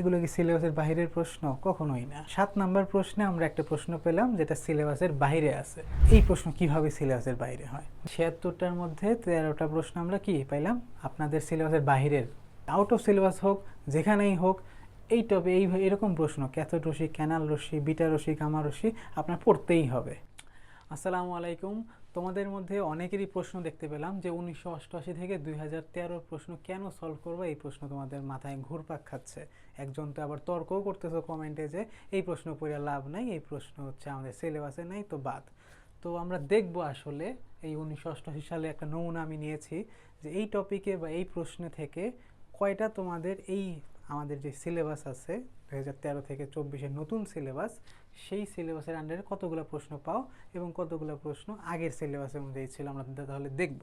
এগুলো কি সিলেবাসের বাইরের প্রশ্ন? কখনোই না। সাত নাম্বার প্রশ্নে আমরা একটা প্রশ্ন পেলাম যেটা সিলেবাসের বাইরে আছে। এই প্রশ্ন কীভাবে সিলেবাসের বাইরে হয়? ছিয়াত্তরটার মধ্যে তেরোটা প্রশ্ন আমরা কি পাইলাম আপনাদের সিলেবাসের বাইরের আউট অফ সিলেবাস হোক, যেখানেই হোক, এই টপে এই এরকম প্রশ্ন ক্যাথোড রশ্মি ক্যানাল রশ্মি বিটা রশ্মি গামা রশ্মি, আপনার পড়তেই হবে। আসসালামু আলাইকুম। তোমাদের মধ্যে অনেকেরই প্রশ্ন দেখতে পেলাম যে উনিশশো অষ্টআশি থেকে দুই হাজার প্রশ্ন কেন সলভ করব? এই প্রশ্ন তোমাদের মাথায় ঘুরপাক খাচ্ছে। একজন তো আবার তর্কও করতেছো কমেন্টে যে, এই প্রশ্ন পড়ে লাভ নাই, এই প্রশ্ন হচ্ছে আমাদের সিলেবাসে নাই, তো বাদ। তো আমরা দেখব আসলে এই উনিশশো অষ্টআশি সালে একটা নমুনা আমি নিয়েছি যে এই টপিকে বা এই প্রশ্নে থেকে কয়টা তোমাদের এই আমাদের যে সিলেবাস আছে দু হাজার তেরো থেকে চব্বিশের নতুন সিলেবাস সেই সিলেবাসের আন্ডারে কতগুলো প্রশ্ন পাও এবং কতগুলো প্রশ্ন আগের সিলেবাসের অনুযায়ী ছিল, আমরা তাহলে দেখব।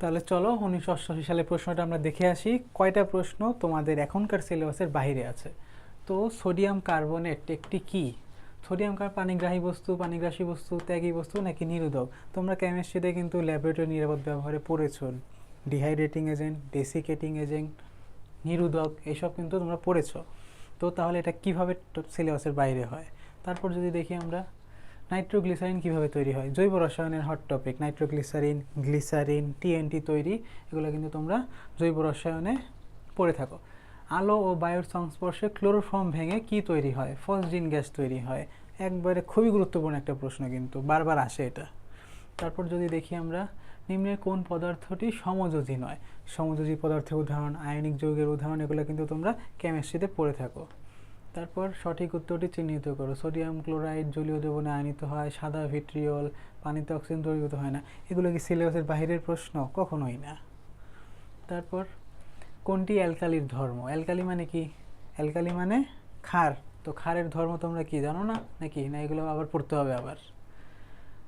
তাহলে চলো উনিশশো অষ্টআশি সালের প্রশ্নটা আমরা দেখে আসি, কয়টা প্রশ্ন তোমাদের এখনকার সিলেবাসের বাইরে আছে? তো সোডিয়াম কার্বনেট একটি কি? সোডিয়াম কার্ব পানিগ্রাহী বস্তু, পানিগ্রাসী বস্তু, ত্যাগী বস্তু নাকি নিরোধক? তোমরা কেমিস্ট্রিতে কিন্তু ল্যাবরেটরি নিরাপদ ব্যবহারে পড়েছ। ডিহাইড্রেটিং এজেন্ট, ডেসিকেটিং এজেন্ট, নিরোধক এসব কিন্তু তোমরা পড়েছ। তো তাহলে এটা কীভাবে সিলেবাসের বাইরে হয়? তারপর যদি দেখি আমরা নাইট্রোগ্লিসারিন কীভাবে তৈরি হয়? জৈব রসায়নের hot topic nitroglycerin, glycerin TNT তৈরি, এগুলো কিন্তু তোমরা জৈব রসায়নে পড়ে থাকো। আলো ও বায়ুর সংস্পর্শে ক্লোরোফর্ম ভেঙে কি তৈরি হয়? ফসজিন গ্যাস তৈরি হয়। একবারে খুবই গুরুত্বপূর্ণ একটা প্রশ্ন কিন্তু, বারবার আসে এটা। তারপর যদি দেখি আমরা, নিম্নের কোন পদার্থটি সমযোজী নয়? সমযোজী পদার্থের উদাহরণ, আয়নিক যৌগের উদাহরণ, এগুলো কিন্তু তোমরা কেমিস্ট্রিতে পড়ে থাকো। তারপর সঠিক উত্তরটি চিহ্নিত করো। সোডিয়াম ক্লোরাইড জলীয় দ্রবণে আয়নিত হয়, সাদা ভিট্রিয়ল, পানিতে অক্সিজেন দ্রবীভূত হয় না। এগুলো কি সিলেবাসের বাইরের প্রশ্ন? কখনোই না। তারপর, কোনটি অ্যালকালির ধর্ম? অ্যালকালি মানে কি? অ্যালকালি মানে খার তো ক্ষারের ধর্ম তোমরা কি জানো না? নাকি? না, এগুলো আবার পড়তে হবে আবার।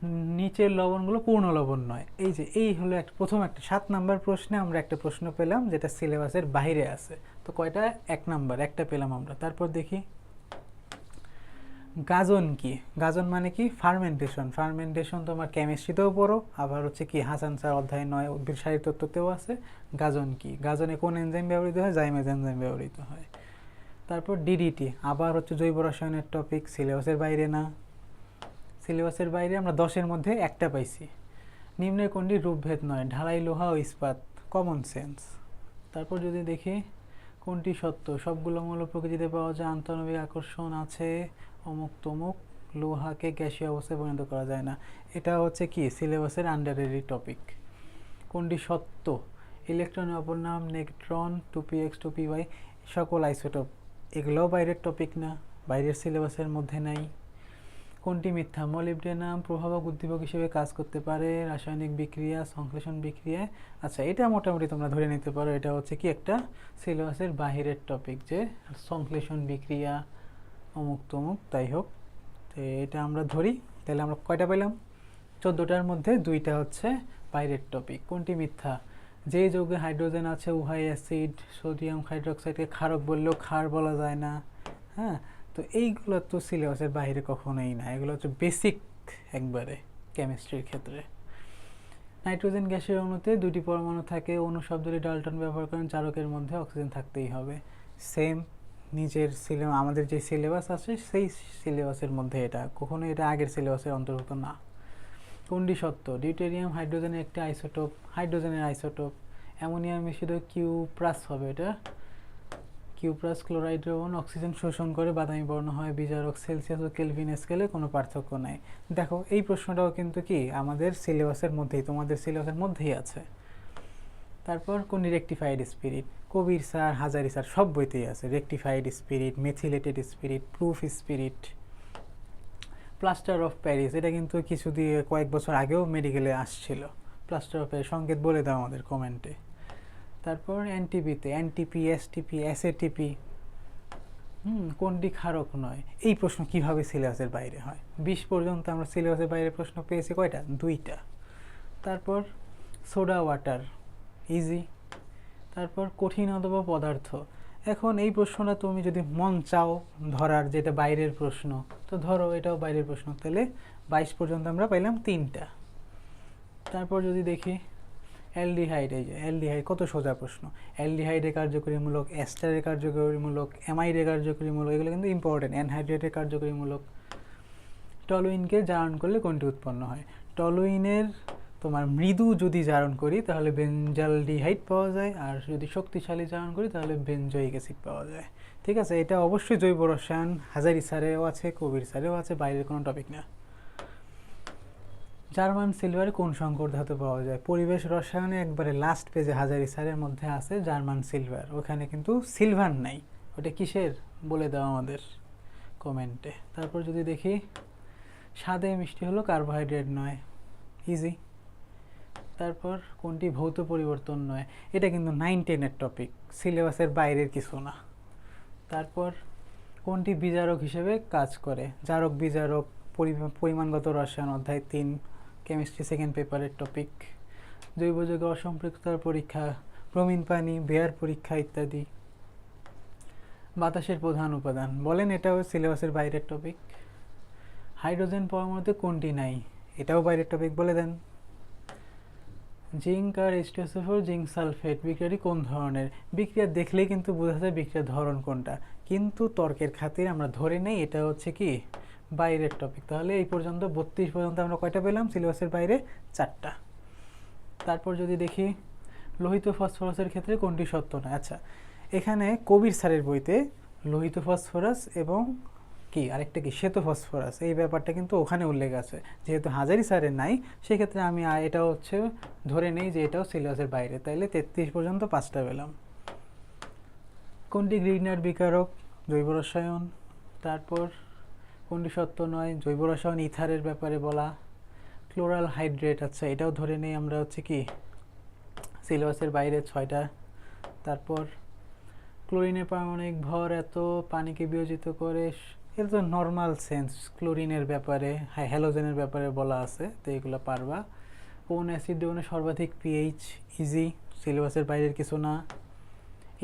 নিচের লবণগুলো পূর্ণ লবণ নয়। এই যে, এই হলো একটা প্রথম একটা, সাত নাম্বার প্রশ্নে আমরা একটা প্রশ্ন পেলাম যেটা সিলেবাসের বাইরে আছে। তো কয়টা? এক নাম্বার, একটা পেলাম আমরা। তারপর দেখি। গাজন কি? গাজন মানে কি? ফার্মেন্টেশন। ফার্মেন্টেশন তোমার কেমিস্ট্রিতেও পড়ো, আবার হচ্ছে কি হাসান স্যার অধ্যায় নয়, উদ্ভিদ তত্ত্বতেও আছে। গাজন কি? গাজনে কোন এনজাইম ব্যবহৃত হয়? জাইমেজ এনজাইম ব্যবহৃত হয়। তারপর ডিডিটি আবার হচ্ছে জৈব রসায়নের টপিক সিলেবাসের বাইরে না। সিলেবাসের বাইরে আমরা দশের মধ্যে একটা পাইছি। নিম্নের কোনটি? রূপভেদ নয়, ঢালাই লোহা ও ইস্পাত কমন সেন্স তারপর যদি দেখি, কোনটি সত্য? সবগুলো মৌল প্রকৃতিতে পাওয়া যায় আন্তনবিক আকর্ষণ আছে, অমুক তমুক, লোহাকে গ্যাসীয় অবস্থায় পরিণত করা যায় না। এটা হচ্ছে কি? সিলেবাসের আন্ডারেরই টপিক কোনটি সত্য? ইলেকট্রনের অপর নাম negatron two P X two P Y, সকল আইসোটপ। এগুলোও বাইরের টপিক না, বাইরের সিলেবাসের মধ্যে নাই। কোনটি মিথ্যা? মলিবডেনাম প্রভাবক উদ্দীপক হিসেবে কাজ করতে পারে, রাসায়নিক বিক্রিয়া, সংশ্লেষণ বিক্রিয়ায় আচ্ছা এটা মোটামুটি তোমরা ধরে নিতে পারো, এটা হচ্ছে কি একটা সিলেবাসের বাহিরের টপিক যে সংশ্লেষণ বিক্রিয়া অমুক তমুক, তাই হোক। তো এটা আমরা ধরি, তাহলে আমরা কয়টা পেলাম? চোদ্দোটার মধ্যে দুইটা হচ্ছে বাইরের টপিক কোনটি মিথ্যা? যে যৌগে হাইড্রোজেন আছে, উহাই অ্যাসিড, সোডিয়াম হাইড্রোক্সাইডকে ক্ষারক বললেও ক্ষার বলা যায় না হ্যাঁ? তো এইগুলো তো সিলেবাসের বাইরে কখনোই না। এগুলো হচ্ছে বেসিক একবারে কেমিস্ট্রির ক্ষেত্রে। নাইট্রোজেন গ্যাসের অণুতে দুটি পরমাণু থাকে, অণু শব্দটি ডালটন ব্যবহার করেন, চারকের মধ্যে অক্সিজেন থাকতেই হবে। সেম নিজের সিলেবাস আমাদের যে সিলেবাস আছে, সেই সিলেবাসের মধ্যে এটা। কখনো এটা আগের সিলেবাসের অন্তর্ভুক্ত না। কোনটি সত্য? ডিউটেরিয়াম হাইড্রোজেনের একটি আইসোটোপ হাইড্রোজেনের আইসোটোপ অ্যামোনিয়াম মিশ্রিত কিউ প্লাস হবে এটা। কিউপ্রাস ক্লোরাইড দ্রবণ অক্সিজেন শোষণ করে বাদামি বর্ণ হয়, বিজারক সেলসিয়াস ও কেলভিন স্কেলে কোনো পার্থক্য নাই। দেখো, এই প্রশ্নটাও কিন্তু কি আমাদের সিলেবাসের মধ্যেই, তোমাদের সিলেবাসের মধ্যেই আছে। তারপর কোন rectified spirit? Kabir sir, Hazari sir, সব বইতেই আছে। Rectified spirit, methylated spirit, proof spirit, plaster of Paris, এটা কিন্তু কিছু দিয়ে কয়েক বছর আগেও মেডিকেলে আসছিল। প্লাস্টার অফ প্যারিস, সংকেত বলে দাও আমাদের কমেন্টে। তারপর এনটিপিতে এনটিপি এসটিপি এসএটিপি হুম কোনটি ক্ষারক নয়। এই প্রশ্ন কীভাবে সিলেবাসের বাইরে হয়? বিশ পর্যন্ত আমরা সিলেবাসের বাইরে প্রশ্ন পেয়েছি কয়টা? দুইটা। তারপর সোডা ওয়াটার ইজি তারপর কঠিন অথবা পদার্থ। এখন এই প্রশ্নটা তুমি যদি মন চাও ধরার, যেটা বাইরের প্রশ্ন, তো ধরো এটাও বাইরের প্রশ্ন। তাহলে বাইশ পর্যন্ত আমরা পাইলাম তিনটা। তারপর যদি দেখি অ্যালডিহাইড, এই যে অ্যালডিহাইড কত সোজা প্রশ্ন। অ্যালডিহাইডের কার্যকরীমূলক অ্যাস্টারের কার্যকরীমূলক অ্যামাইডের কার্যকরীমূলক, এগুলো কিন্তু ইম্পর্টেন্ট অ্যানহাইড্রেটের কার্যকরীমূলক। টলুইনকে জারণ করলে কোনটি উৎপন্ন হয়? টলুইনের তোমার মৃদু যদি জারণ করি, তাহলে বেঞ্জালডিহাইড পাওয়া যায়, আর যদি শক্তিশালী জারণ করি, তাহলে বেঞ্জয়িক অ্যাসিড পাওয়া যায়। ঠিক আছে, এটা অবশ্যই জৈব রসায়ন, হাজারি স্যারেও আছে, কবির স্যারেও আছে, বাইরের কোনো টপিক না। জার্মান সিলভারে কোন সংকর ধাতু পাওয়া যায়? পরিবেশ রসায়নে একবারে লাস্ট পেজে হাজারি স্যারের মধ্যে আছে জার্মান সিলভার। ওখানে কিন্তু সিলভার নাই। ওটা কিসের? বলে দাও আমাদের কমেন্টে। তারপর যদি দেখি, স্বাদে মিষ্টি হলো কার্বোহাইড্রেট নয়। ইজি তারপর কোনটি ভৌত পরিবর্তন নয়? এটা কিন্তু নাইন টেনের টপিক সিলেবাসের বাইরের কিছু না। তারপর কোনটি বিজারক হিসেবে কাজ করে? জারক, বিজারক পরি- পরিমাণগত রসায়ন অধ্যায় তিন। কেমিস্ট্রি সেকেন্ড পেপারের টপিক জৈব যৌগ অসম্পৃক্ততার পরীক্ষা প্রমিন পানি, বেয়ার পরীক্ষা ইত্যাদি। বাতাসের প্রধান উপাদান, বলেন এটাও সিলেবাসের বাইরের টপিক হাইড্রোজেন পরমাণুতে কোনটি নাই, এটাও বাইরের টপিক বলে দেন। জিঙ্ক আর এইচটিএসএফোর জিঙ্ক সালফেট বিক্রিয়াটি কোন ধরনের? বিক্রিয়া দেখলেই কিন্তু বোঝা যায় বিক্রিয়ার ধরন কোনটা। কিন্তু তর্কের খাতিরে আমরা ধরে নেই, এটা হচ্ছে কি বাইরের টপিক তাহলে এই পর্যন্ত, বত্রিশ পর্যন্ত আমরা কয়টা পেলাম? সিলেবাসের বাইরে চারটা। তারপর যদি দেখি, লোহিত ফসফরাসের ক্ষেত্রে কোনটি সত্য না? আচ্ছা এখানে কবির স্যারের বইতে লোহিত ফসফরাস এবং কি? আরেকটা কি? শ্বেত ফসফরাস। এই ব্যাপারটা কিন্তু ওখানে উল্লেখ আছে। যেহেতু হাজারি স্যারের নাই, সেক্ষেত্রে আমি এটা হচ্ছে ধরে নেই যে এটাও সিলেবাসের বাইরে। তাইলে তেত্রিশ পর্যন্ত পাঁচটা পেলাম। কোনটি গ্রিনার বিকারক? জৈব রসায়ন। তারপর কোনটি সত্য নয়, জৈব রসায়ন ইথারের ব্যাপারে বলা, ক্লোরাল হাইড্রেট আচ্ছা এটাও ধরে নেই আমরা হচ্ছে কি, সিলেবাসের বাইরে ছয়টা। তারপর ক্লোরিনের পারমাণবিক ভর এত, পানিকে বিয়োজিত করে এটা তো নর্মাল সেন্স ক্লোরিনের ব্যাপারে হ্যাঁ হ্যালোজেনের ব্যাপারে বলা আছে, তো এগুলো পারবা। কোন অ্যাসিড দেবনে সর্বাধিক পিএইচ ইজি সিলেবাসের বাইরের কিছু না।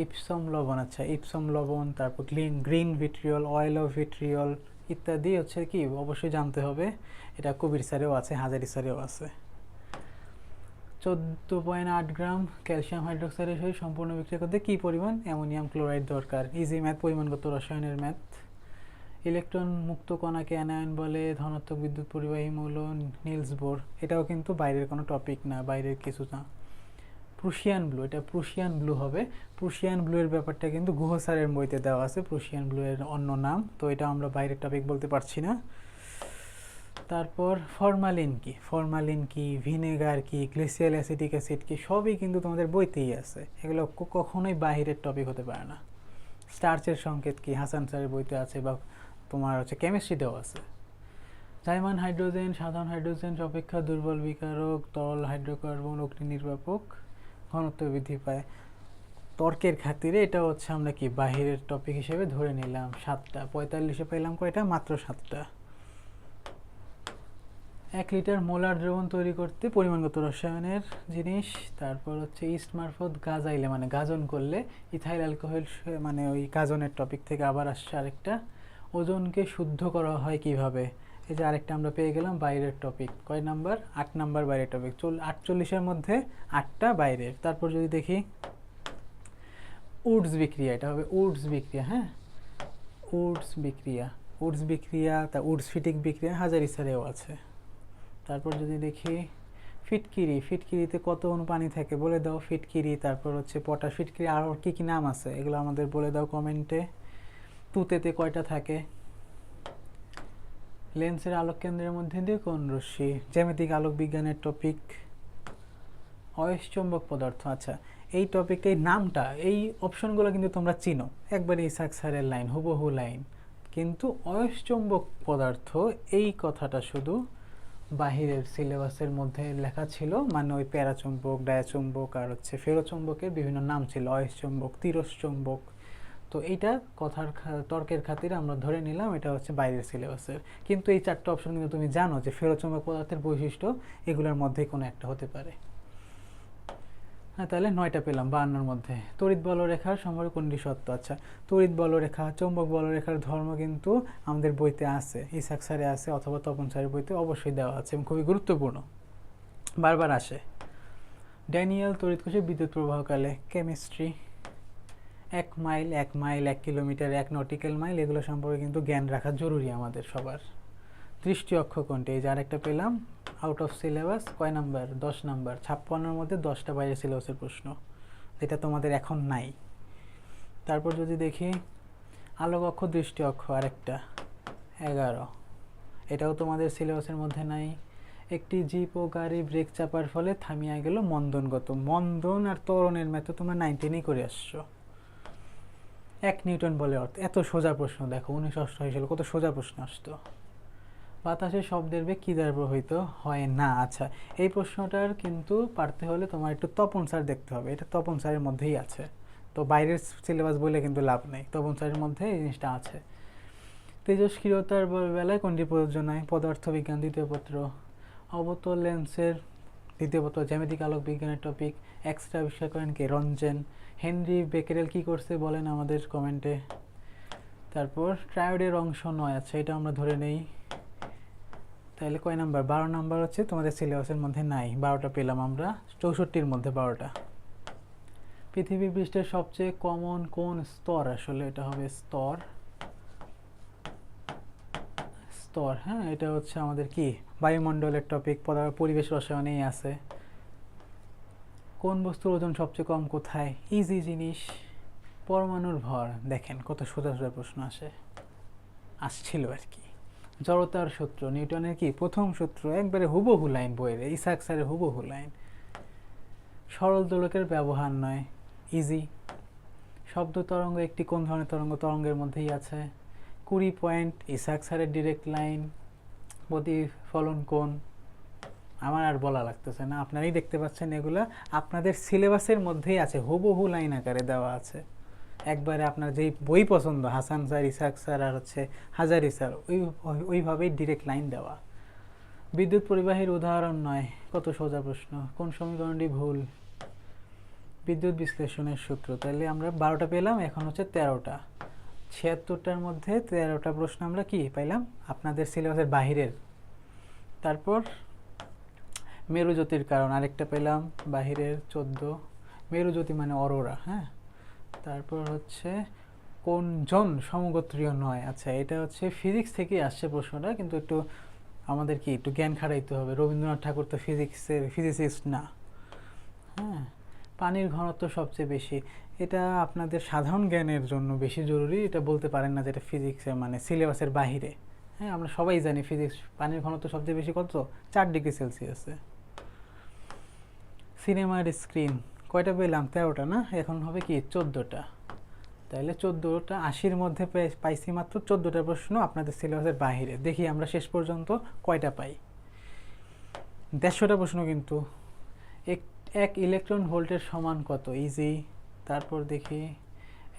ইপসম লবণ আচ্ছা ইপসম লবণ, তারপর green green vitriol oil of vitriol ইত্যাদি হচ্ছে কি, অবশ্যই জানতে হবে। এটা কবির স্যারেও আছে, হাজারি স্যারেও আছে। চোদ্দ পয়েন্ট আট গ্রাম ক্যালসিয়াম হাইড্রোক্সাইডের সহিত সম্পূর্ণ বিক্রিয়া করতে কী পরিমাণ? অ্যামোনিয়াম ক্লোরাইড দরকার। ইজি ম্যাথ, পরিমাণগত রসায়নের ম্যাথ। ইলেকট্রন মুক্ত কণাকে অ্যানায়ন বলে ধনাত্মক বিদ্যুৎ পরিবাহী মৌল নিলস বোর। এটাও কিন্তু বাইরের কোনো টপিক না, বাইরের কিছু না। প্রুশিয়ান ব্লু এটা প্রুশিয়ান ব্লু হবে। প্রুশিয়ান ব্লু এর ব্যাপারটা কিন্তু গুহ স্যারের বইতে দেওয়া আছে। প্রুশিয়ান ব্লু এর অন্য নাম। তো এটা আমরা বাইরের টপিক বলতে পারছি না। তারপর ফরমালিন কি? ফরমালিন কি ভিনেগার কি গ্লিসিয়াল অ্যাসিটিক অ্যাসিড কি, সবই কিন্তু তোমাদের বইতেই আছে। এগুলো কখনোই বাইরের টপিক হতে পারে না। স্টার্চের সংকেত কি? হাসান স্যারের বইতে আছে বা তোমার হচ্ছে কেমিস্ট্রিতেও আছে। জাইমান হাইড্রোজেন সাধারণ হাইড্রোজেন অপেক্ষা দুর্বল, বিকারক, তরল হাইড্রোকার্বন অগ্নি নির্বাপক ঘনত্ব বৃদ্ধি পায়। তর্কের খাতিরে এটা হচ্ছে আমরা কি বাহিরের টপিক হিসেবে ধরে নিলাম সাতটা। পঁয়তাল্লিশে পেলাম কয়টা? মাত্র সাতটা। এক লিটার মোলার দ্রবণ তৈরি করতে পরিমাণগত রসায়নের জিনিস, তারপর হচ্ছে ইস্ট মারফত গাজাইলে মানে গাজন করলে ইথাইল অ্যালকোহল মানে ওই গাজনের টপিক থেকে আবার আসছে আরেকটা। ওজনকে শুদ্ধ করা হয় কীভাবে? এই যে আরেকটা আমরা পেয়ে গেলাম বাইরের টপিক কয় নাম্বার? আট নাম্বার বাইরের টপিক চল আটচল্লিশের মধ্যে আটটা বাইরের। তারপর যদি দেখি, উডস বিক্রিয়া, এটা হবে উডস বিক্রিয়া হ্যাঁ? উডস বিক্রিয়া। উডস বিক্রিয়া, তা উডস ফিটিক বিক্রিয়া, হাজারি স্যারেও আছে। তারপর যদি দেখি, ফিটকিরি। ফিটকিরিতে কত অনু পানি থাকে বলে দাও, ফিটকিরি। তারপর হচ্ছে পটাশ। ফিটকিরি আর কি কী নাম আছে? এগুলো আমাদের বলে দাও কমেন্টে। তুতেতে কয়টা থাকে? লেন্সের আলোক কেন্দ্রের মধ্যে দিয়ে কোন রশ্মি। জ্যামিতিক আলোক বিজ্ঞানের টপিক অয়স্চম্বক পদার্থ আচ্ছা। এই টপিকটা এই নামটা, এই অপশনগুলো কিন্তু তোমরা চিনো। একবারে ইসাক স্যারের লাইন হুবহু লাইন কিন্তু অয়স্চম্বক পদার্থ, এই কথাটা শুধু বাহিরের সিলেবাসের মধ্যে লেখা ছিল। মানে ওই প্যারাচুম্বক, ডায়াচুম্বক আর হচ্ছে ফেরোচুম্বকের বিভিন্ন নাম ছিল। অয়স্চম্বক, তিরস্চম্বক। তো এইটা কথার তর্কের খাতিরে আমরা ধরে নিলাম, এটা হচ্ছে বাইরের সিলেবাসের কিন্তু এই চারটে অপশন কিন্তু তুমি জানো যে ফেরোচুম্বক পদার্থের বৈশিষ্ট্য এগুলোর মধ্যে কোনো একটা হতে পারে। হ্যাঁ তাহলে নয়টা পেলাম, বাহান্নর মধ্যে। তড়িৎ বলরেখার সম্পর্কে কোনটি সত্য? আচ্ছা তড়িৎ বলরেখা চৌম্বক বলরেখার ধর্ম কিন্তু আমাদের বইতে আছে, ইসাক স্যারে আছে অথবা তপন স্যারের বইতে অবশ্যই দেওয়া আছে এবং খুবই গুরুত্বপূর্ণ। বারবার আসে। ড্যানিয়েল তড়িৎকোষে বিদ্যুৎ প্রবাহকালে কেমিস্ট্রি এক মাইল এক মাইল এক কিলোমিটার এক নটিক্যাল মাইল এগুলো সম্পর্কে কিন্তু জ্ঞান রাখা জরুরি আমাদের সবার। দৃষ্টি অক্ষ কোনটি? এই যে আরেকটা পেলাম আউট অফ সিলেবাস কয় নাম্বার দশ নাম্বার ছাপ্পান্নর মধ্যে দশটা বাইরে সিলেবাসের প্রশ্ন, যেটা তোমাদের এখন নাই। তারপর যদি দেখি, আলোক অক্ষ, দৃষ্টি অক্ষ, আরেকটা, এগারো। এটাও তোমাদের সিলেবাসের মধ্যে নাই। একটি জিপ ও গাড়ি ব্রেক চাপার ফলে থামিয়া গেল মন্দনগত। মন্দন আর তরণের ম্যাথ তোমরা নাইনটিনেই করে আসছো। এক নিউটন বলে অর্থ, এত সোজা প্রশ্ন দেখো উনিশশো অষ্টআশি সালে কত সোজা প্রশ্ন আসতো। বাতাসে শব্দের বেগ কী দ্বারা প্রভাবিত হয়? না আচ্ছা এই প্রশ্নটার কিন্তু পারতে হলে তোমার একটু তপন স্যার দেখতে হবে, এটা তপন স্যারের মধ্যেই আছে। তো বাইরের সিলেবাস বলে কিন্তু লাভ নেই, তপন স্যারের মধ্যে এই জিনিসটা আছে। তেজস্ক্রিয়তার বেলায় কোনটি প্রযোজ্য নয়? পদার্থবিজ্ঞান, দ্বিতীয় পত্র। অবতল লেন্সের দ্বিতীয় পত্র জ্যামিতিক আলোক বিজ্ঞানের টপিক এক্সট্রা করেন কে? রঞ্জেন। হেনরি বেকেরেল কি করছে বলেন আমাদের কমেন্টে তারপর ট্রায়োডের অংশ নয় আচ্ছা এটা আমরা ধরে নেই। তাহলে কয় নাম্বার? বারো নাম্বার হচ্ছে তোমাদের সিলেবাসের মধ্যে নাই, বারোটা পেলাম আমরা, চৌষট্টির মধ্যে বারোটা। পৃথিবী পৃষ্ঠের সবচেয়ে কমন কোন স্তর? আসলে এটা হবে স্তর। স্তর হ্যাঁ এটা হচ্ছে আমাদের কি? বায়ুমণ্ডলের টপিক পরিবেশ রসায়নেই আছে। কোন বস্তুর ওজন সবচেয়ে কম, কোথায়? ইজি জিনিস, পরমাণুর ভর। দেখেন, কত সোজা সোজা প্রশ্ন আসে। আসছিল আর কি। জড়তার সূত্র নিউটনের কি? প্রথম সূত্র একবারে হুবহু লাইন বইয়ের, ইসাক স্যারের হুবহু লাইন। সরল দোলকের ব্যবহার নয় ইজি শব্দ তরঙ্গ একটি কোন ধরনের তরঙ্গ? তরঙ্গের মধ্যেই আছে। কুড়ি পয়েন্ট ইসাক স্যারের ডিরেক্ট লাইন প্রতিফলন কোন? আমার আর বলা লাগতেছে না। আপনারাই দেখতে পাচ্ছেন এগুলা। আপনাদের সিলেবাসের মধ্যেই আছে, হুবহু লাইন আকারে দেওয়া আছে। একবারে আপনার যেই বই পছন্দ, হাসান স্যার, ইসাক স্যার, আর হচ্ছে হাজারি স্যার, ওই- ওইভাবেই ডিরেক্ট লাইন দেওয়া। বিদ্যুৎ পরিবাহীর উদাহরণ নয়, কত সোজা প্রশ্ন, কোন সমীকরণটি ভুল? বিদ্যুৎ বিশ্লেষণের সূত্র তাহলে আমরা বারোটা পেলাম, এখন হচ্ছে তেরোটা। ছিয়াত্তরটার মধ্যে তেরোটা প্রশ্ন আমরা কি পাইলাম? আপনাদের সিলেবাসের বাহিরের তারপর মেরুজ্যোতির কারণ, আরেকটা পেলাম বাহিরের চোদ্দ। মেরুজ্যোতি মানে অরোরা হ্যাঁ? তারপর হচ্ছে কোনজন সমগোত্রীয় নয়। আচ্ছা এটা হচ্ছে ফিজিক্স থেকে আসছে প্রশ্নটা, কিন্তু একটু আমাদের কি একটু জ্ঞান খাটাইতে হবে। রবীন্দ্রনাথ ঠাকুর তো ফিজিক্সের, ফিজিসিস্ট না হ্যাঁ? পানির ঘনত্ব সবচেয়ে বেশি। এটা আপনাদের সাধারণ জ্ঞানের জন্য বেশি জরুরি। এটা বলতে পারেন না যে এটা ফিজিক্সের মানে সিলেবাসের বাহিরে। হ্যাঁ আমরা সবাই জানি ফিজিক্স পানির ঘনত্ব সবচেয়ে বেশি কত? চার ডিগ্রি সেলসিয়াসে সিনেমার স্ক্রিন কয়টা পেলাম? তেরোটা, না? এখন হবে কি? চোদ্দোটা। তাহলে চোদ্দোটা, আশির মধ্যে পাইছি মাত্র চোদ্দোটা প্রশ্ন আপনাদের সিলেবাসের বাইরে দেখি আমরা শেষ পর্যন্ত কয়টা পাই। দেড়শোটা প্রশ্ন কিন্তু। এক ইলেকট্রন ভোল্টের সমান কত? ইজি তারপর দেখি।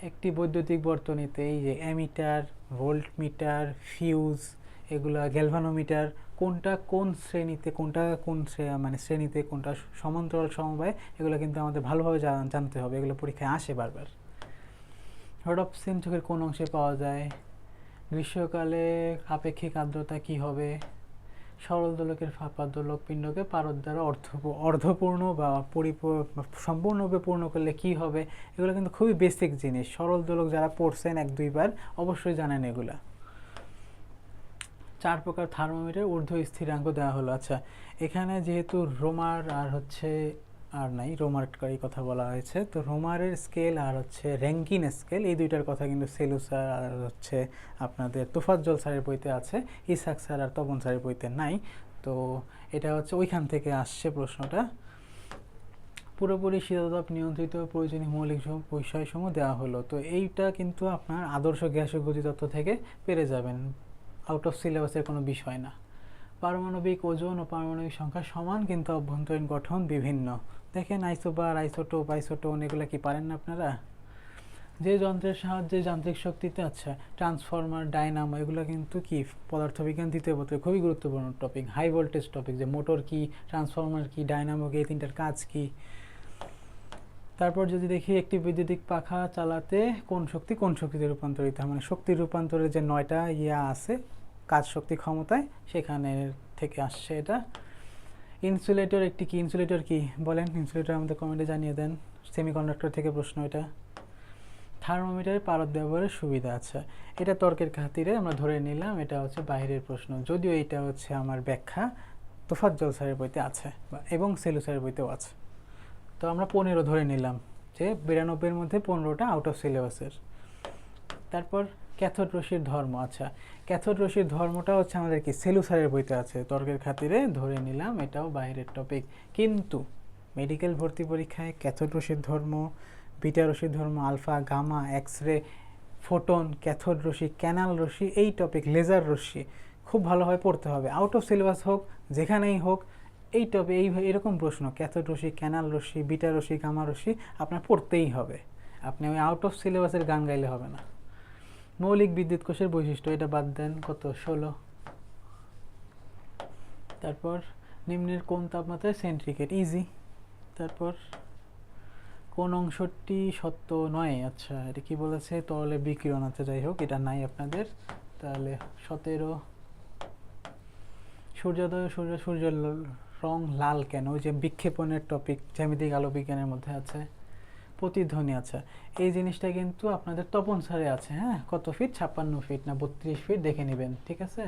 একটি বৈদ্যুতিক বর্তনীতে এই যে অ্যামিটার, ভোল্টমিটার, ফিউজ, এগুলা গ্যালভানোমিটার, কোনটা কোন শ্রেণীতে, কোনটা কোন মানে শ্রেণীতে, কোনটা সমান্তরাল সমবায়, এগুলো কিন্তু আমাদের ভালোভাবে জানতে হবে। এগুলো পরীক্ষায় আসে বারবার। রডপসিন চোখের কোন অংশে পাওয়া যায়? গ্রীষ্মকালে আপেক্ষিক আর্দ্রতা কি হবে? সরল দোলকের ফাঁপা দোলক পিণ্ডকে পারদ দ্বারা অর্ধ অর্ধপূর্ণ বা সম্পূর্ণরূপে পূর্ণ করলে কি হবে? এগুলো কিন্তু খুবই বেসিক জিনিস। সরল দোলক যারা পড়ছেন এক দুইবার, অবশ্যই জানেন এগুলা। চার প্রকার থার্মোমিটার ঊর্ধ্ব স্থিরাঙ্ক দেওয়া হলো। আচ্ছা এখানে যেহেতু রোমার আর হচ্ছে আর নাই রোমারকারই কথা বলা হয়েছে। তো রোমারের স্কেল আর হচ্ছে র্যাঙ্কিন স্কেল, এই দুইটার কথা কিন্তু সেলু স্যার আর হচ্ছে আপনাদের তোফাজ্জল স্যারের বইতে আছে ইসাক স্যার আর তপন স্যারের বইতে নাই। তো এটা হচ্ছে ওইখান থেকে আসছে প্রশ্নটা। পুরোপুরি শীততাপ নিয়ন্ত্রিত প্রয়োজনীয় মৌলিক সম- বিষয়সমূহ দেওয়া হলো। তো এইটা কিন্তু আপনার আদর্শ গ্যাসীয় গতিতত্ত্ব থেকে পেরে যাবেন। আউট অফ সিলেবাসের কোনো বিষয় না। পারমাণবিক ওজন ও পারমাণবিক সংখ্যা সমান, কিন্তু অভ্যন্তরীণ গঠন বিভিন্ন। দেখেন আইসোবার, আইসোটোপ, আইসোটোন, এগুলো কি পারেন না আপনারা? যে যন্ত্রের সাহায্যে যান্ত্রিক শক্তিতে আচ্ছা ট্রান্সফর্মার, ডাইনামো, এগুলো কিন্তু কি? পদার্থবিজ্ঞান দ্বিতীয় পত্রে খুবই গুরুত্বপূর্ণ টপিক হাই ভোল্টেজ টপিক যে মোটর কি ট্রান্সফর্মার কি, ডাইনামো কি, এই তিনটার কাজ কি? তারপর যদি দেখি একটি বৈদ্যুতিক পাখা চালাতে কোন শক্তি কোন শক্তিতে রূপান্তরিত হয়? মানে শক্তির রূপান্তরের যে নয়টা ইয়া আছে কাজ শক্তি ক্ষমতায় সেখানে থেকে আসছে এটা। ইনসুলেটর একটি কি? ইনসুলেটর কি? বলেন ইনসুলেটর আমাদের কমেন্টে জানিয়ে দেন। সেমিকন্ডাক্টর থেকে প্রশ্ন এটা। থার্মোমিটারের পারদ ব্যবহারের সুবিধা আছে। এটা তর্কের খাতিরে আমরা ধরে নিলাম, এটা হচ্ছে বাইরের প্রশ্ন। যদিও এটা হচ্ছে আমার ব্যাখ্যা, তোফাজ্জল স্যারের বইতে আছে এবং সেলু স্যারের বইতেও আছে। তো আমরা পনেরো ধরে নিলাম যে বিরানব্বইয়ের মধ্যে পনেরোটা আউট অফ সিলেবাসের তারপর ক্যাথোড রশ্মির ধর্ম আচ্ছা। ক্যাথোড রশ্মির ধর্মটা হচ্ছে আমাদের কি? সেলুসারের বইতে আছে, তর্কের খাতিরে ধরে নিলাম এটাও বাইরের টপিক কিন্তু মেডিকেল ভর্তি পরীক্ষায় ক্যাথোড রশ্মির ধর্ম, বিটা রশ্মির ধর্ম, alpha, gamma X ray photon, cathode রশ্মি, ক্যানাল রশ্মি, এই টপিক লেজার রশ্মি, খুব ভালোভাবে পড়তে হবে। আউট অফ সিলেবাস হোক, যেখানেই হোক, এই টপিক এই এরকম প্রশ্ন, ক্যাথোড রশ্মি, ক্যানাল রশ্মি, বিটা রশ্মি, গামা রশ্মি, আপনার পড়তেই হবে। আপনি ওই আউট অফ সিলেবাসের গান গাইলে হবে না। মৌলিক বিদ্যুৎ কোষের বৈশিষ্ট্য, এটা বাদ দেন কত, ষোলো। তারপর নিম্নের কোন তাপমাত্রায় সেন্ট্রিকেট ইজি তারপর কোন অংশটি সত্য নয় আচ্ছা এটা কি বলেছে? তরলে বিকিরণ আছে যাই হোক, এটা নাই আপনাদের। তাহলে সতেরো, সূর্যোদয়, সূর্য, সূর্যের রং লাল কেন? ওই যে বিক্ষেপণের টপিক জ্যামিতিক আলো বিজ্ঞানের মধ্যে আছে। প্রতিধ্বনি আছে। এই জিনিসটা কিন্তু আপনাদের তপন স্যারে আছে হ্যাঁ? কত ফিট ছাপ্পান্ন ফিট না, বত্রিশ ফিট দেখে নেবেন, ঠিক আছে?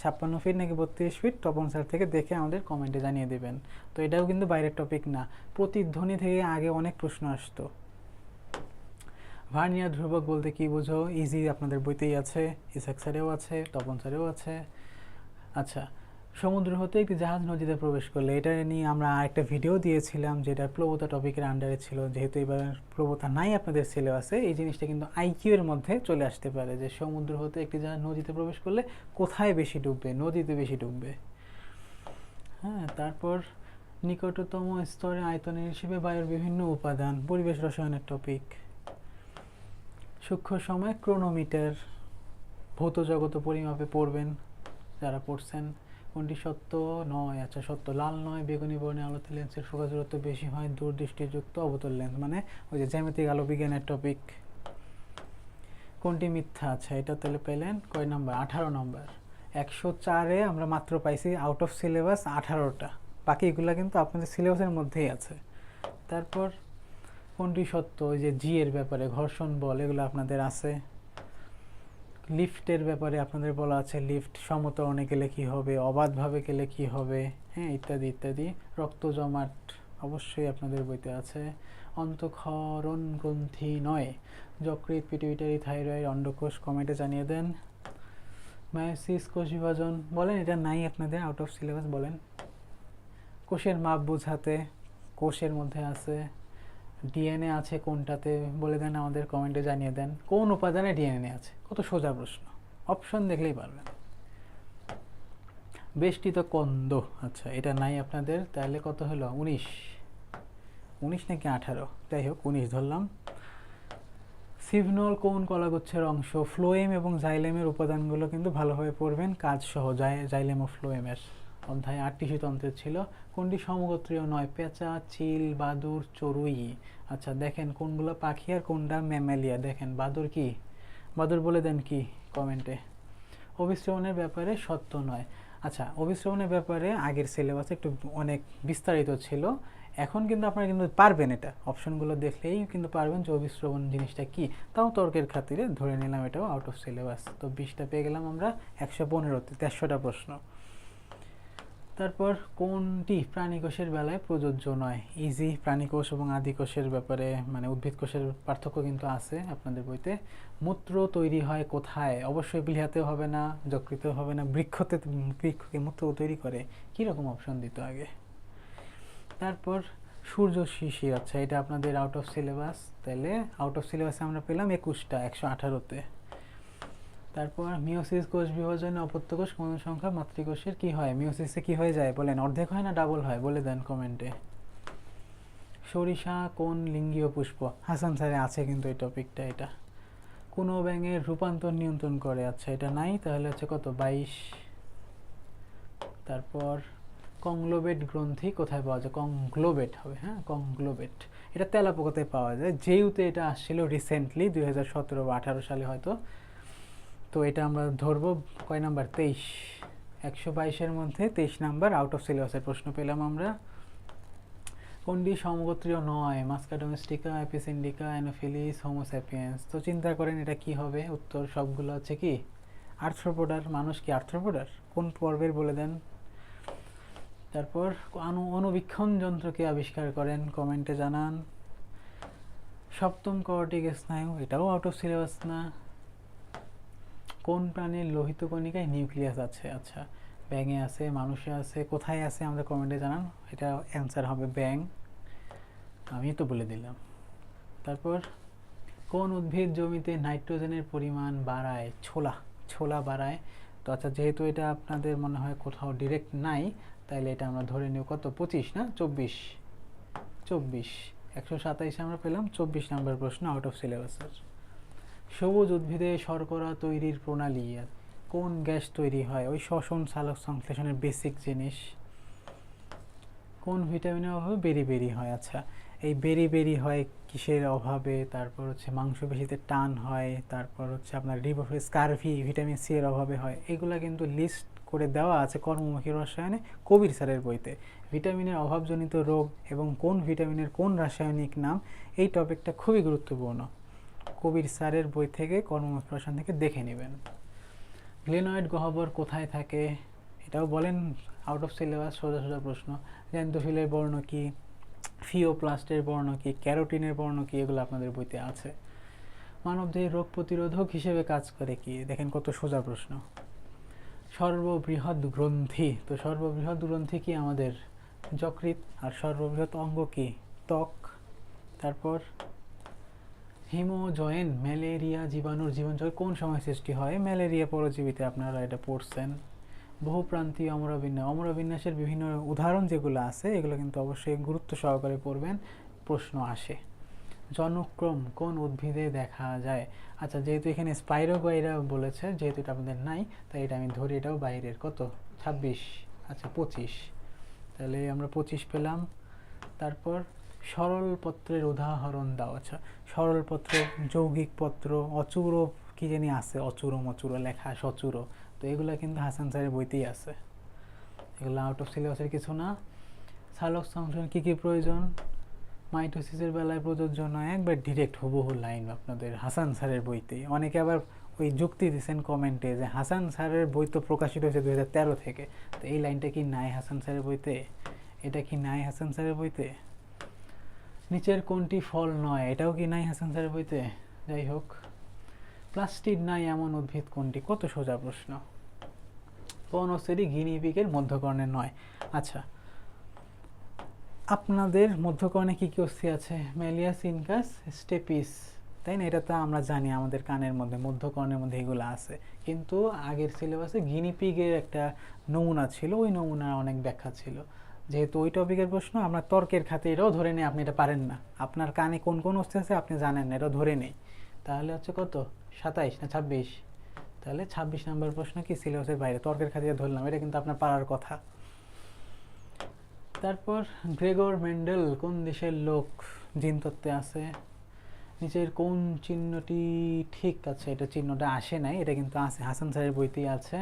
ছাপ্পান্ন ফিট নাকি বত্রিশ ফিট তপন স্যার থেকে দেখে আমাদের কমেন্টে জানিয়ে দেবেন। তো এটাও কিন্তু বাইরের টপিক না। প্রতিধ্বনি থেকে আগে অনেক প্রশ্ন আসতো। ভার্নিয়ার ধ্রুবক বলতে কি বোঝো ইজি আপনাদের বইতেই আছে ইসাক স্যারেও আছে, তপন স্যারেও আছে। আচ্ছা সমুদ্র হতে একটি জাহাজ নদীতে প্রবেশ করলে? এটা নিয়ে আমরা আরেকটা ভিডিও দিয়েছিলাম, যেটা প্রবতা টপিকের আন্ডারে ছিল। যেহেতু এবার প্রবতা নাই আপনাদের সিলেবাসে এই জিনিসটা কিন্তু আইকিউ এর মধ্যে চলে আসতে পারে যে সমুদ্র হতে একটি জাহাজ নদীতে প্রবেশ করলে কোথায় বেশি ডুববে, নদীতে বেশি ডুববে। হ্যাঁ তারপর নিকটতম স্তরে আয়তনের হিসেবে বায়ুর বিভিন্ন উপাদান, পরিবেশ রসায়নের টপিক সূক্ষ্ম সময় ক্রোনোমিটার ভৌত জগত পরিমাপে পড়বেন যারা পড়ছেন। কোনটি সত্য? নয়। আচ্ছা সত্য। লাল নয়, বেগুনি বর্ণে আলোতে লেন্সের ফোকাস দূরত্ব বেশি হয়, দূরদৃষ্টিযুক্ত অবতল লেন্স মানে ওই যে জ্যামিতিক আলো বিজ্ঞানের টপিক কোনটি মিথ্যা? আচ্ছা এটা তাহলে পেলেন কয় নাম্বার? আঠারো নম্বর। একশো চারে আমরা মাত্র পাইছি আউট অফ সিলেবাস আঠারোটা। বাকিগুলো কিন্তু আপনাদের সিলেবাসের মধ্যেই আছে। তারপর কোনটি সত্য? ওই যে জি এর ব্যাপারে, ঘর্ষণ বল, এগুলো আপনাদের আছে। লিফটের ব্যাপারে আপনাদের বলা আছে, লিফট সমতরণে গেলে কি হবে অবাধভাবে গেলে কি হবে হ্যাঁ ইত্যাদি ইত্যাদি। রক্ত জমাট অবশ্যই আপনাদের বইতে আছে। অন্তঃক্ষরণ গ্রন্থি নয়। যকৃৎ পিটুইটারি থাইরয়েড, অন্ডকোষ কমেন্টে জানিয়ে দেন। মায়োসিস, কোষ বিভাজন, বলেন, এটা নাই আপনাদের আউট অফ সিলেবাস বলেন। কোষের মাপ বোঝাতে কোষের মধ্যে আছে। ডিএনএ আছে কোনটাতে বলে দেন আমাদের কমেন্টে জানিয়ে দেন। কোন উপাদানে ডিএনএ আছে? কত সোজা প্রশ্ন। অপশন দেখলেই পারবেন। বেষ্টিত কন্দ। আচ্ছা এটা নাই আপনাদের। তাহলে কত হলো? উনিশ। উনিশ নাকি আঠারো? যাই হোক, উনিশ ধরলাম। সিভনল কোন কলাগুচ্ছের অংশ? ফ্লোয়েম এবং জাইলেমের উপাদানগুলো কিন্তু ভালোভাবে পড়বেন। কাজ সহ জাইলেম ও ফ্লোয়েমের। অধ্যায় আট তন্ত্রের ছিল, কোনটি সমগোত্রীয় নয়? পেঁচা, চিল, বাদুর, চড়ুই। আচ্ছা দেখেন কোনগুলো পাখি আর কোনটা ম্যামেলিয়া। দেখেন, বাদুর কি? বাদুর বলে দেন কি কমেন্টে? অবিশ্রবণের ব্যাপারে সত্য নয়। আচ্ছা অবিশ্রবণের ব্যাপারে আগের সিলেবাস একটু অনেক বিস্তারিত ছিল। এখন কিন্তু আপনারা কিন্তু পারবেন এটা। অপশনগুলো দেখলেই কিন্তু পারবেন যে অবিশ্রবণ জিনিসটা কি। তাও তর্কের খাতিরে ধরে নিলাম এটাও আউট অফ সিলেবাস তো বিশটা পেয়ে গেলাম আমরা একশো পনেরোতে দেড়শোটা প্রশ্ন। তারপর কোনটি প্রাণীকোষের বেলায় প্রযোজ্য নয়? ইজি প্রাণীকোষ এবং আদিকোষের ব্যাপারে মানে উদ্ভিদ কোষের পার্থক্য কিন্তু আছে আপনাদের বইতে। মূত্র তৈরি হয় কোথায়? অবশ্যই প্লিহাতেও হবে না, যকৃতেও হবে না, বৃক্ষতে, বৃক্ষকে মূত্র তৈরি করে কীরকম অপশন দিত আগে? তারপর সূর্য শিশির আচ্ছা এটা আপনাদের আউট অফ সিলেবাস তাহলে আউট অফ সিলেবাসে আমরা পেলাম একুশটা, একশো আঠারোতে। তারপর মিওসিস কোষ বিভাজনে অপত্য কোষ কোন সংখ্যা মাতৃকোষের কি হয়? মিওসিসে কি হয়ে যায় বলেন। অর্ধেক হয় না ডাবল হয়? বলে দেন কমেন্টে। সরিষা, কোন লিঙ্গীয় পুষ্প? হাসান স্যারে, আছে কিন্তু এই টপিকটা, এটা। কোনো ব্যাঙের রূপান্তর নিয়ন্ত্রণ করে। আচ্ছা এটা নাই, তাহলে হচ্ছে কত? বাইশ। তারপর কংগ্লোবেট গ্রন্থি কোথায় পাওয়া যায়? কংগ্লোবেট হবে হ্যাঁ? কংগ্লোবেট এটা তেলাপোকাতে পাওয়া যায়। যেইউতে এটা আসছিল রিসেন্টলি দুই হাজার সতেরো বা আঠারো সালে হয়তো। তো এটা আমরা ধরবো কয় নাম্বার? তেইশ। একশো বাইশের মধ্যে তেইশ নাম্বার আউট অফ সিলেবাসের প্রশ্ন পেলাম আমরা। কোনটি সমগোত্রীয় নয়? Musca domestica apis indica anopheles homo sapiens তো চিন্তা করেন এটা কি হবে? উত্তর সবগুলো হচ্ছে কি? আর্থ্রোপোডার। মানুষ কি আর্থ্রোপোডার? কোন পর্বের বলে দেন? তারপর অনু অনুবীক্ষণ যন্ত্রকে আবিষ্কার করেন, কমেন্টে জানান। সপ্তম কর্টিক স্নায়ু, এটাও আউট অফ সিলেবাস না। কোন প্রাণীর লোহিত কণিকায় নিউক্লিয়াস আছে? আচ্ছা ব্যাঙে আছে, মানুষে আছে, কোথায় আছে আমাদের কমেন্টে জানান। এটা অ্যান্সার হবে ব্যাং আমি তো বলে দিলাম। তারপর, কোন উদ্ভিদ জমিতে নাইট্রোজেনের পরিমাণ বাড়ায়? ছোলা ছোলা বাড়ায়। তো আচ্ছা যেহেতু এটা আপনাদের মনে হয় কোথাও ডিরেক্ট নাই, তাইলে এটা আমরা ধরে নিব কত? পঁচিশ না? চব্বিশ। চব্বিশ। একশো সাতাইশে আমরা পেলাম, চব্বিশ নম্বর প্রশ্ন আউট অফ সিলেবাসের সবুজ উদ্ভিদে শর্করা তৈরির প্রণালী আর কোন গ্যাস তৈরি হয়? ওই শ্বসন সালোক সংশ্লেষণের বেসিক জিনিস। কোন ভিটামিনের অভাবে বেরি বেরি হয়? আচ্ছা এই বেরি বেরি হয় কিসের অভাবে? তারপর হচ্ছে মাংসপেশিতে টান হয়, তারপর হচ্ছে আপনার রিবোফে স্কারভি ভিটামিন সি এর অভাবে হয়। এগুলো কিন্তু লিস্ট করে দেওয়া আছে কর্মমুখী রসায়নে কবির স্যারের বইতে। ভিটামিনের অভাবজনিত রোগ এবং কোন ভিটামিনের কোন রাসায়নিক নাম? এই টপিকটা খুবই গুরুত্বপূর্ণ। কবির স্যারের বই থেকে কর্মমুখী রসায়ন থেকে দেখে নেবেন। গ্লেনয়েড গহ্বর কোথায় থাকে? এটাও বলেন আউট অফ সিলেবাস সোজা সোজা প্রশ্ন। ল্যান্থোফিলের বর্ণ কি? ফিওপ্লাস্টের বর্ণ কি? ক্যারোটিনের বর্ণ কি? এগুলো আপনাদের বইতে আছে। মানবদেহের রোগ প্রতিরোধক হিসেবে কাজ করে কি? দেখেন কত সোজা প্রশ্ন। সর্ববৃহৎ গ্রন্থি। তো সর্ববৃহৎ গ্রন্থি কি আমাদের? যকৃত আর সর্ববৃহৎ অঙ্গ কি? ত্বক। তারপর হিমোজয়েন, ম্যালেরিয়া, জীবাণুর জীবনচক্র কোন সময় সৃষ্টি হয়? ম্যালেরিয়া পরজীবীতে আপনারা এটা পড়ছেন। বহুপ্রান্তীয় অমরাবিন্যাস অমরাবিন্যাসের বিভিন্ন উদাহরণ যেগুলো আছে, এগুলো কিন্তু অবশ্যই গুরুত্ব সহকারে পড়বেন। প্রশ্ন আসে, জনক্রম কোন উদ্ভিদে দেখা যায়? আচ্ছা যেহেতু এখানে স্পাইরোগাইরা বলেছে, যেহেতু এটা আপনাদের নাই, তাই এটা আমি ধরি, এটাও বাইরের। কত? ছাব্বিশ। আচ্ছা পঁচিশ। তাহলে আমরা পঁচিশ পেলাম। তারপর সরল পত্রের উদাহরণ দাও। আচ্ছা সরল পত্র যৌগিক পত্র, অচুরো কি জানি আছে? অচুরো মচুরো লেখা সচুর তো এগুলো কিন্তু হাসান স্যারের বইতেই আছে। এগুলো আউট অফ সিলেবাসের কিছু না। সালোক সংশোধন কী কী প্রয়োজন? মাইটোসিসের বেলায় প্রযোজ্য নয়, একবার ডিরেক্ট হুবহু লাইন আপনাদের হাসান স্যারের বইতে। অনেকে আবার ওই যুক্তি দিচ্ছেন কমেন্টে যে হাসান স্যারের বই তো প্রকাশিত হয়েছে দু থেকে। তো এই লাইনটা কি নাই হাসান স্যারের বইতে? এটা কি নাই হাসান স্যারের বইতে? নিচের কোনটি ফল নয়, এটাও কি নাই হাসান স্যারের বইতে? যাই হোক প্লাস্টিক নাই এমন উদ্ভিদ কোনটি? কত সোজা প্রশ্ন। অস্থিরই গিনিপিকের মধ্যকর্ণে নয়। আচ্ছা আপনাদের মধ্যকর্ণে কি কি অস্থি আছে? ম্যালিয়াস, ইনকাস, স্টেপিস, তাই না? এটা তো আমরা জানি, আমাদের কানের মধ্যে, মধ্যকর্ণের মধ্যে এগুলো আছে। কিন্তু আগের সিলেবাসে গিনিপিগের একটা নমুনা ছিল, ওই নমুনার অনেক ব্যাখ্যা ছিল। যেহেতু ওই টপিকের প্রশ্ন, আমরা তর্কের খাতে এটাও ধরে নেই আপনি এটা পারেন না। আপনার কানে কোন কোন অস্থি আছে আপনি জানেন না, এটাও ধরে নেই। তাহলে হচ্ছে কত? সাতাইশ না ছাব্বিশ? তাহলে ছাব্বিশ নম্বর প্রশ্ন কি? সিলেবাসের বাইরে। তর্কের খাতিরে ধরলাম, এটা কিন্তু আপনার পারার কথা। তারপর গ্রেগর মেন্ডেল, কোন দেশের লোক জিনতত্ত্বে আছে? নিচের কোন চিহ্নটি ঠিক আছে? এটা চিহ্নটা আসে নাই, এটা কিন্তু আছে, হাসান স্যারের বইতেই আছে।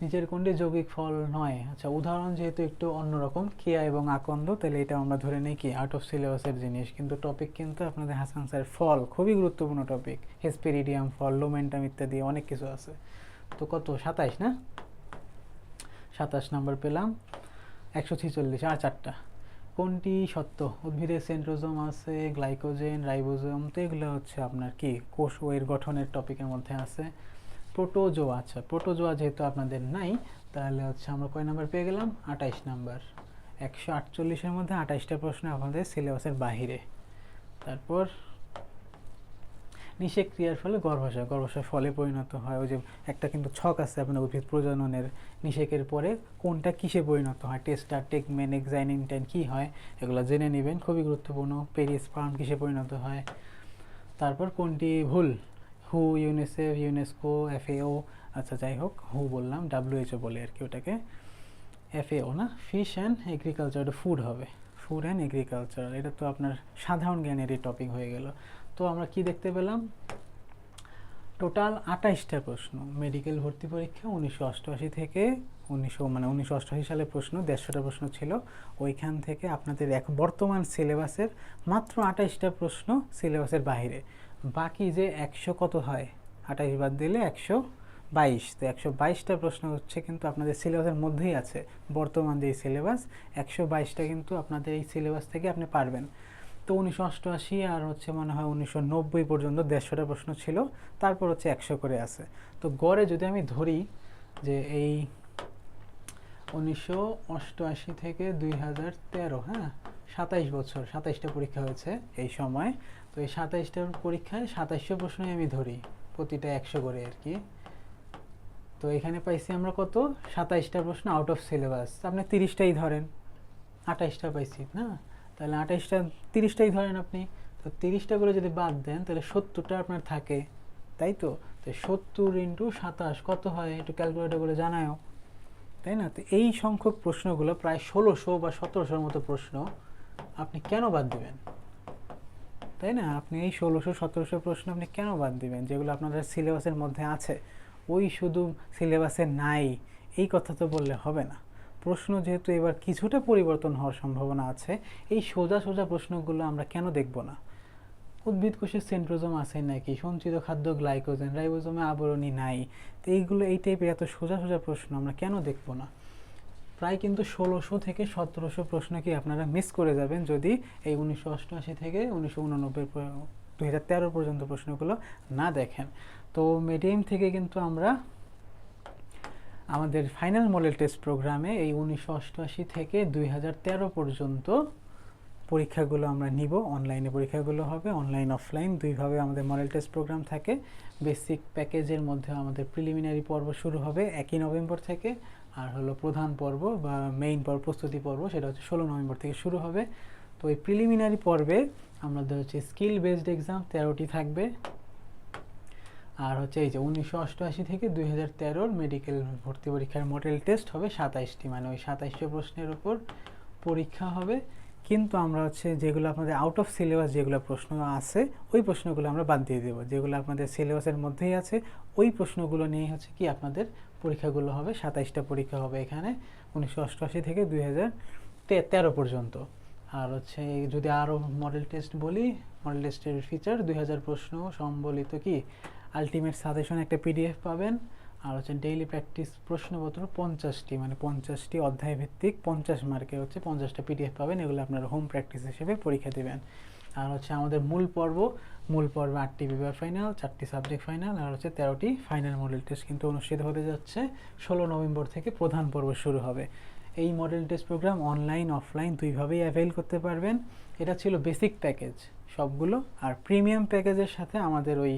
নিচের কোনটি যৌগিক ফল নয়। আচ্ছা উদাহরণ যেহেতু একটু অন্যরকম, কেয়া এবং আকন্দ, তাহলে এটা আমরা ধরে নিই কি আর্ট অফ সিলেবাসের জিনিস। কিন্তু টপিক কিন্তু আপনাদের হাসান স্যারের ফল, খুবই গুরুত্বপূর্ণ টপিক হেসপেরিডিয়াম ফল লোমেন্টাম ইত্যাদি অনেক কিছু আছে। তো কত? সাতাইশ না? সাতাশ নাম্বার পেলাম। একশো ছিচল্লিশ, আর চারটা। কোনটি সত্য? উদ্ভিদের সেন্ট্রোজোম আছে, গ্লাইকোজেন, রাইবোজোম, তো এগুলো হচ্ছে আপনার কি, কোষ ও এর গঠনের টপিকের মধ্যে আছে। প্রোটোজোয়া আচ্ছা প্রোটোজোয়া যেহেতু আপনাদের নাই, তাহলে হচ্ছে আমরা কয় নাম্বার পেয়ে গেলাম? আঠাইশ নাম্বার। একশো আটচল্লিশের মধ্যে আঠাইশটা প্রশ্ন আপনাদের সিলেবাসের বাহিরে। তারপর নিষেক ক্রিয়ার ফলে গর্ভাশয় গর্ভাশয় ফলে পরিণত হয়। ওই যে একটা কিন্তু ছক আছে আপনার উদ্ভিদ প্রজননের নিষেকের পরে কোনটা কিসে পরিণত হয়? টেস্টার টেকমেন, এক্সাইন ইনটাইন কী হয়? এগুলো জেনে নেবেন। খুবই গুরুত্বপূর্ণ। পেরিসপার্ম কিসে পরিণত হয়? তারপর কোনটি ভুল? হু ইউনিসেফ ইউনেস্কো এফএও আচ্ছা যাই হোক হু বললাম ডাব্লিউএইচও বলে আর কি ওটাকে। এফএও না? ফিশ অ্যান্ড এগ্রিকালচার ফুড হবে। ফুড অ্যান্ড এগ্রিকালচার এটা তো আপনার সাধারণ জ্ঞানেরই টপিক হয়ে গেল। তো আমরা কি দেখতে পেলাম? টোটাল আঠাইশটা প্রশ্ন মেডিকেল ভর্তি পরীক্ষা উনিশশো অষ্টআশি থেকে উনিশশো মানে উনিশশো অষ্টআশি সালের প্রশ্ন, দেড়শোটা প্রশ্ন ছিল। ওইখান থেকে আপনাদের এক বর্তমান সিলেবাসের মাত্র আঠাইশটা প্রশ্ন সিলেবাসের বাইরে বাকি যে একশো কত হয়? আঠাইশ বাদ দিলে একশো বাইশ। তো একশো বাইশটা প্রশ্ন হচ্ছে কিন্তু আপনাদের সিলেবাসের মধ্যেই আছে। বর্তমান যে সিলেবাস একশো বাইশটা কিন্তু আপনাদের এই সিলেবাস থেকে আপনি পারবেন। তো উনিশশো অষ্টআশি আর হচ্ছে মনে হয় উনিশশো নব্বই পর্যন্ত দেড়শোটা প্রশ্ন ছিল। তারপর হচ্ছে একশো করে আছে। তো গড়ে যদি আমি ধরি যে এই উনিশশো অষ্টআশি থেকে দুই হাজার তেরো হ্যাঁ সাতাইশ বছর, সাতাইশটা পরীক্ষা হয়েছে এই সময়। তো এই সাতাইশটার পরীক্ষায় সাতাইশশো প্রশ্নই আমি ধরি, প্রতিটা একশো করে আর কি। তো এখানে পাইছি আমরা কত? সাতাইশটা প্রশ্ন আউট অফ সিলেবাস আপনি তিরিশটাই ধরেন। আঠাইশটা পাইছি, না? তাহলে আঠাইশটা, তিরিশটাই ধরেন আপনি। তো তিরিশটা করে যদি বাদ দেন, তাহলে সত্তরটা আপনার থাকে। তাই তো? তো সত্তর ইন্টু সাতাশ কত হয়? একটু ক্যালকুলেটর করে জানায়ও। তাই না? তো এই সংখ্যক প্রশ্নগুলো প্রায় ষোলোশো বা সতেরোশোর মতো প্রশ্ন আপনি কেন বাদ দিবেন? তাই না? আপনি এই ষোলোশো, সতেরোশো প্রশ্ন আপনি কেন বাদ দিবেন? যেগুলো আপনাদের সিলেবাসের মধ্যে আছে, ওই শুধু সিলেবাসে নাই। এই কথা তো বললে হবে না। প্রশ্ন যেহেতু এবার কিছুটা পরিবর্তন হওয়ার সম্ভাবনা আছে, এই সোজা সোজা প্রশ্নগুলো আমরা কেন দেখব না? উদ্ভিদ কোষের সেন্ট্রোজোম আছে নাকি? সঞ্চিত খাদ্য গ্লাইকোজেন, রাইবোজমে আবরণী নাই। তো এইগুলো, এই টাইপের এত সোজা সোজা প্রশ্ন আমরা কেন দেখব না? প্রায় কিন্তু ষোলোশো থেকে সতেরোশো প্রশ্নকে আপনারা মিস করে যাবেন যদি এই উনিশশো অষ্টআশি থেকে উনিশশো উননব্বই হাজার তেরো পর্যন্ত প্রশ্নগুলো না দেখেন। তো মিডিয়াম থেকে কিন্তু আমরা আমাদের ফাইনাল মডেল টেস্ট প্রোগ্রামে এই উনিশশো অষ্টআশি থেকে দুই হাজার তেরো পর্যন্ত পরীক্ষাগুলো আমরা নিব। অনলাইনে পরীক্ষাগুলো হবে অনলাইন অফলাইন দুইভাবে আমাদের মডেল টেস্ট প্রোগ্রাম থাকে। বেসিক প্যাকেজের মধ্যে আমাদের প্রিলিমিনারি পর্ব শুরু হবে একই নভেম্বর থেকে। আর হলো প্রধান পর্ব বা মেইন পর্ব, প্রস্তুতি পর্ব, সেটা হচ্ছে ষোলো নভেম্বর থেকে শুরু হবে। তো এই প্রিলিমিনারি পর্বে আমাদের হচ্ছে স্কিল বেসড এক্সাম তেরোটি থাকবে। আর হচ্ছে এই যে উনিশশো অষ্টআশি থেকে দুই হাজার তেরোর মেডিকেল ভর্তি পরীক্ষার মডেল টেস্ট হবে সাতাইশটি মানে ওই সাতাইশটি প্রশ্নের উপর পরীক্ষা হবে। কিন্তু আমরা হচ্ছে যেগুলো আপনাদের আউট অফ সিলেবাস যেগুলো প্রশ্ন আছে, ওই প্রশ্নগুলো আমরা বাদ দিয়ে দেবো। যেগুলো আপনাদের সিলেবাসের মধ্যেই আছে, ওই প্রশ্নগুলো নিয়ে হচ্ছে কি আপনাদের পরীক্ষাগুলো হবে, সাতাইশটা পরীক্ষা হবে এখানে, উনিশশো অষ্টআশি থেকে দুই হাজার তেরো পর্যন্ত। আর হচ্ছে যদি আরও মডেল টেস্ট বলি মডেল টেস্টের ফিচার দুই হাজার প্রশ্ন সম্বলিত কি? আলটিমেট সাজেশন একটা পিডিএফ পাবেন। আর হচ্ছে ডেইলি প্র্যাকটিস প্রশ্নপত্র পঞ্চাশটি মানে পঞ্চাশটি অধ্যায় ভিত্তিক পঞ্চাশ মার্কের হচ্ছে পঞ্চাশটা পিডিএফ পাবেন। এগুলো আপনারা হোম প্র্যাকটিস হিসেবে পরীক্ষা দেবেন। আর হচ্ছে আমাদের মূল পর্ব মূল পর্বে আটটি বিভাগ ফাইনাল চারটি সাবজেক্ট ফাইনাল আর হচ্ছে তেরোটি ফাইনাল মডেল টেস্ট কিন্তু অনুষ্ঠিত হতে যাচ্ছে ষোলো নভেম্বর থেকে প্রধান পর্ব শুরু হবে। এই model test program online offline দুইভাবেই avail করতে পারবেন। এটা ছিল বেসিক প্যাকেজ সবগুলো আর প্রিমিয়াম প্যাকেজের সাথে আমাদের ওই,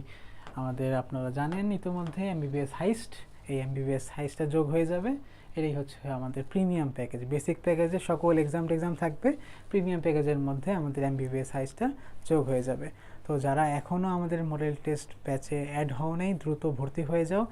আমাদের আপনারা জানেন ইতিমধ্যে এমবিবিএস হাইস্ট এই এমবিবিএস হাইস্টটা যোগ হয়ে যাবে। এটাই হচ্ছে আমাদের প্রিমিয়াম প্যাকেজ বেসিক প্যাকেজে সকল এক্সাম টেক্সাম থাকবে প্রিমিয়াম প্যাকেজের মধ্যে আমাদের এম এমবিবিএস হাইস্টটা যোগ হয়ে যাবে। তো যারা এখনও আমাদের মডেল টেস্ট ব্যাচে অ্যাড হও নেই দ্রুত ভর্তি হয়ে যাও।